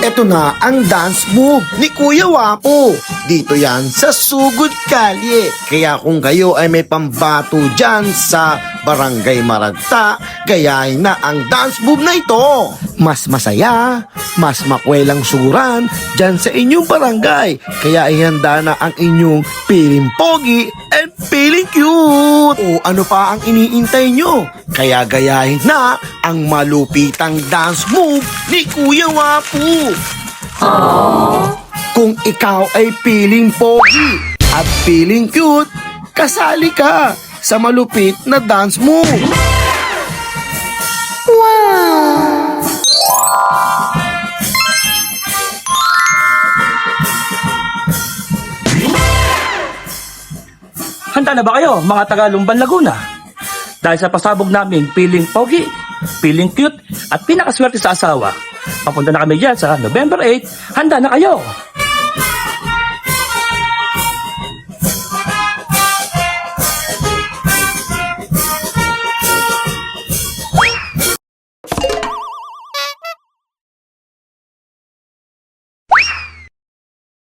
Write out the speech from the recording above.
Ito na ang dance move ni Kuya Wapo. Dito yan sa Sugod Kalye. Kaya kung kayo ay may pambato dyan sa Barangay Maragta, gayahin na ang dance move na ito. Mas masaya, mas makwelang suguran dyan sa inyong barangay. Kaya ihanda na ang inyong piling pogi and piling cute. O ano pa ang iniintay nyo? Kaya gayahin na ang malupitang dance move ni Kuya Wapu. Kung ikaw ay piling pogi at piling cute, kasali ka sa malupit na dance move. Handa na ba kayo, mga taga Lumban, Laguna? Dahil sa pasabog namin, piling pogi, piling cute, at pinakaswerte sa asawa. Papunta na kami dyan sa November 8, handa na kayo!